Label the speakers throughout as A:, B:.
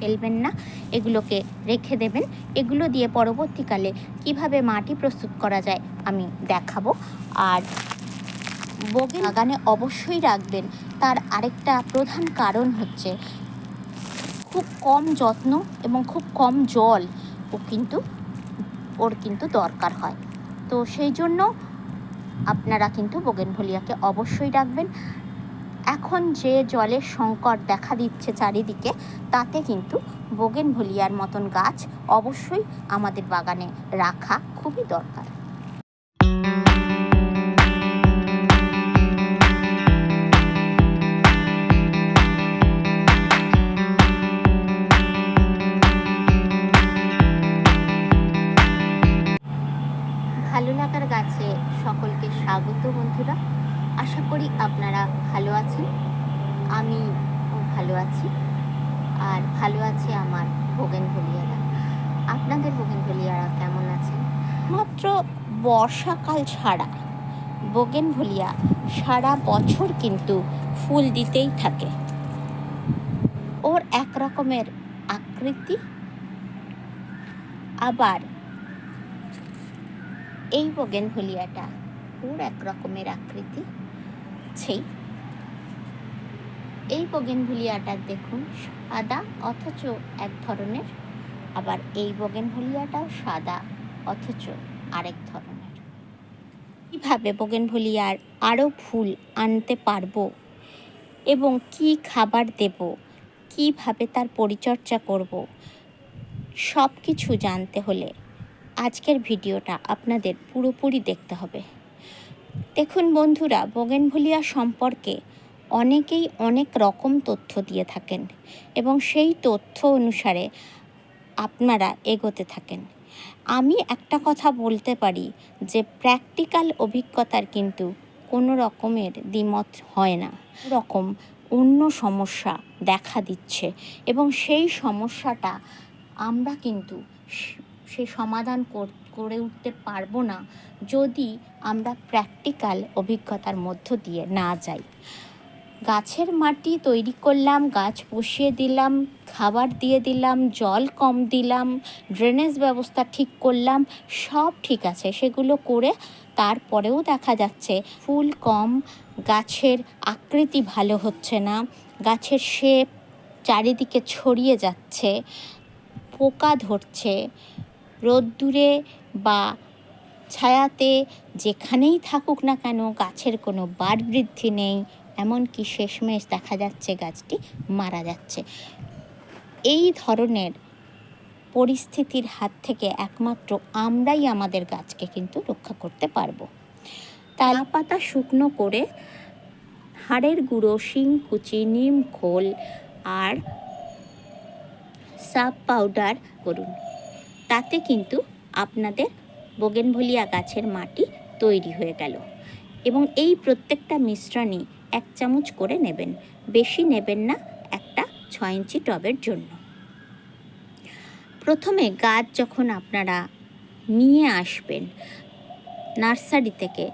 A: ফেলবেন না, এগুলোকে রেখে দেবেন। এগুলো দিয়ে পরবর্তীকালে কীভাবে মাটি প্রস্তুত করা যায় আমি দেখাবো। আর বগেন বাগানে অবশ্যই রাখবেন। তার আরেকটা প্রধান কারণ হচ্ছে খুব কম যত্ন এবং খুব কম জল ও কিন্তু, ওর কিন্তু দরকার হয়। তো সেই জন্য আপনারা কিন্তু বগেন বোগেনভলিয়াকে অবশ্যই রাখবেন। এখন যে জলের সংকট দেখা দিচ্ছে চারিদিকে, তাতে কিন্তু বোগেন ভুলিয়ার মতন গাছ অবশ্যই আমাদের বাগানে রাখা খুবই দরকার। আশা করি আপনারা ভালো আছেন। আমি ভালো আছি। আর ভালো আছে আমার ভোগেন ভলিয়ারা। আপনাদের ভোগেন ভলিয়ারা কেমন আছেন? মাত্র বর্ষাকাল ছাড়া বোগেন ভলিয়া সারা বছর কিন্তু ফুল দিতেই থাকে। ওর এক রকমের আকৃতি। আবার এই বোগেনভলিয়াটা ওর এক রকমের আকৃতি। সেই এই বোগেনভলিয়াটা দেখুন সাদা অথচ এক ধরনের, আবার এই বোগেনভলিয়াটাও সাদা অথচ আরেক ধরনের। কীভাবে বোগেনভলিয়ার আরও ফুল আনতে পারব এবং কি খাবার দেব, কীভাবে তার পরিচর্যা করব সব কিছু জানতে হলে আজকের ভিডিওটা আপনাদের পুরোপুরি দেখতে হবে। দেখুন বন্ধুরা, বোগেনভলিয়া সম্পর্কে অনেকেই অনেক রকম তথ্য দিয়ে থাকেন এবং সেই তথ্য অনুসারে আপনারা এগোতে থাকেন। আমি একটা কথা বলতে পারি যে প্র্যাকটিক্যাল অভিজ্ঞতার কিন্তু কোনো রকমের দ্বিমত হয় না। রকম অন্য সমস্যা দেখা দিচ্ছে এবং সেই সমস্যাটা আমরা কিন্তু সে সমাধান করে উঠতে পারব না যদি আমরা প্র্যাকটিক্যাল অভিজ্ঞতার মধ্য দিয়ে না যাই। গাছের মাটি তৈরি করলাম, গাছ বসিয়ে দিলাম, খাবার দিয়ে দিলাম, জল কম দিলাম ড্রেনেজ ব্যবস্থা ঠিক করলাম, সব ঠিক আছে। সেগুলো করে তারপরেও দেখা যাচ্ছে ফুল কম, গাছের আকৃতি ভালো হচ্ছে না, গাছের শেপ চারিদিকে ছড়িয়ে যাচ্ছে, পোকা ধরছে, রোদ্দুরে বা ছায়াতে যেখানেই থাকুক না কেন গাছের কোনো বাড় বৃদ্ধি নেই, এমনকি শেষমেশ দেখা যাচ্ছে গাছটি মারা যাচ্ছে। এই ধরনের পরিস্থিতির হাত থেকে একমাত্র আমরাই আমাদের গাছকে কিন্তু রক্ষা করতে পারব। তালা পাতা শুকনো করে হাড়ের গুঁড়ো শিংকুচি নিম, খোল আর সাব পাউডার করুন। তাতে কিন্তু আপনাদের বোগেনভলিয়া গাছের মাটি তৈরি হয়ে গেল এবং এই প্রত্যেকটা মিশ্রণই এক চামচ করে নেবেন। বেশি নেবেন না একটা ছয় ইঞ্চি টবের জন্য। প্রথমে গাছ যখন আপনারা নিয়ে আসবেন নার্সারি থেকে,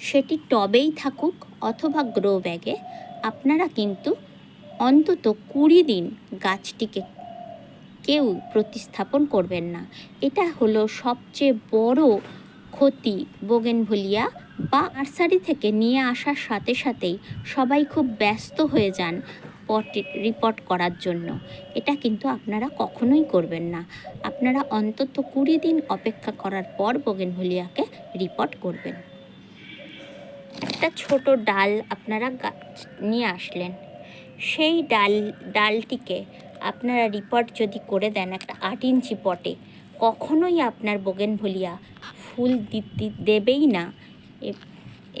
A: সেটি টবেই থাকুক অথবা গ্রো ব্যাগে, আপনারা কিন্তু অন্তত কুড়ি দিন গাছটিকে কেউ প্রতিস্থাপন করবেন না। এটা হলো সবচেয়ে বড় ক্ষতি বোগেনভলিয়া বা নার্সারি থেকে নিয়ে আসার সাথে সাথেই সবাই খুব ব্যস্ত হয়ে যান পটে, রিপোর্ট করার জন্য। এটা কিন্তু আপনারা কখনোই করবেন না। আপনারা অন্তত কুড়ি দিন অপেক্ষা করার পর বোগেনভলিয়াকে রিপোর্ট করবেন। একটা ছোট ডাল আপনারা গাছ নিয়ে আসলেন। সেই ডাল, ডালটিকে আপনারা রিপোর্ট যদি করে দেন একটা আট ইঞ্চি পটে কখনোই আপনার বোগেনভলিয়া ফুল দিতে দেবেই না।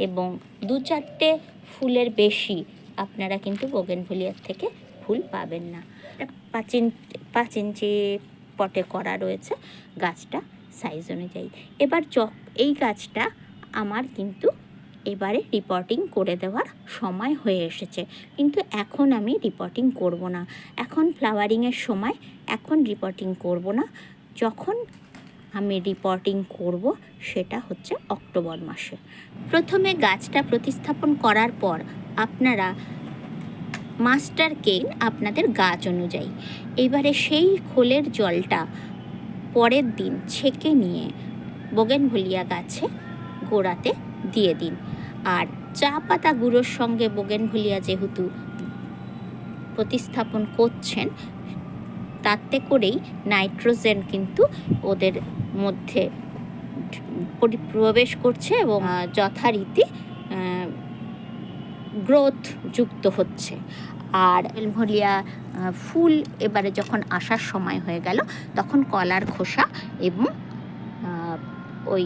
A: এবং দু চারটে ফুলের বেশি আপনারা কিন্তু বোগেনভলিয়ার থেকে ফুল পাবেন না। পাঁচ ইঞ্চি পাঁচ ইঞ্চি পটে করা রয়েছে গাছটা সাইজ অনুযায়ী। এবার চ এই গাছটা আমার কিন্তু এবারে রিপোর্টিং করে দেওয়ার সময় হয়ে এসেছে। কিন্তু এখন আমি রিপোর্টিং করব না। এখন ফ্লাওয়ারিংয়ের সময় এখন রিপোর্টিং করব না। যখন আমি রিপোর্টিং করব সেটা হচ্ছে অক্টোবর মাসে। প্রথমে গাছটা প্রতিস্থাপন করার পর আপনারা মাস্টার কেন আপনাদের গাছ অনুযায়ী। এবারে সেই খোলের জলটা পরের দিন ছেঁকে নিয়ে বোগেনভলিয়া গাছে গোড়াতে দিয়ে দিন। আর চা পাতা গুঁড়োর সঙ্গে বোগেনভলিয়া যেহেতু প্রতিস্থাপন করছেন তাতে করেই নাইট্রোজেন কিন্তু ওদের মধ্যে প্রবেশ করছে এবং যথারীতি গ্রোথ যুক্ত হচ্ছে। আর বেলভলিয়া আহ, ফুল এবারে যখন আসার সময় হয়ে গেল তখন কলার খোসা এবং ওই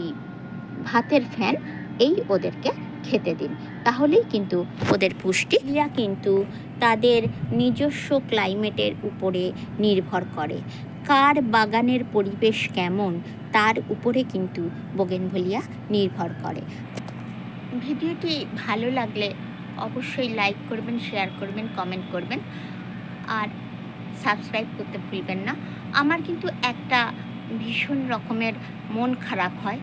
A: ভাতের ফ্যান এই ওদেরকে খেতে দিন। তাহলেই কিন্তু ওদের পুষ্টি লিয়া কিন্তু তাদের নিজস্ব ক্লাইমেটের উপরে নির্ভর করে। কার বাগানের পরিবেশ কেমন, তার উপরে কিন্তু বোগেনভলিয়া নির্ভর করে। ভিডিওটি ভালো লাগলে অবশ্যই লাইক করবেন, শেয়ার করবেন, কমেন্ট করবেন। আর সাবস্ক্রাইব করতে ভুলবেন না। আমার কিন্তু একটা ভীষণ রকমের মন খারাপ হয়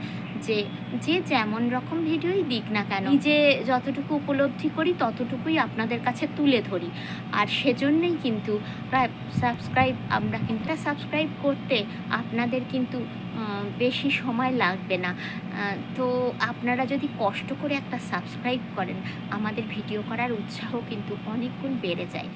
A: যে যে যেমন রকম ভিডিওই দিক না কেন যে যতটুকু উপলব্ধি করি ততটুকুই আপনাদের কাছে তুলে ধরি। আর সেজন্যই কিন্তু প্রায় সাবস্ক্রাইব, আমরা কিন্তু সাবস্ক্রাইব করতে আপনাদের কিন্তু বেশি সময় লাগবে না। তো আপনারা যদি কষ্ট করে একটা সাবস্ক্রাইব করেন, আমাদের ভিডিও করার উৎসাহ কিন্তু অনেক গুণ বেড়ে যায়।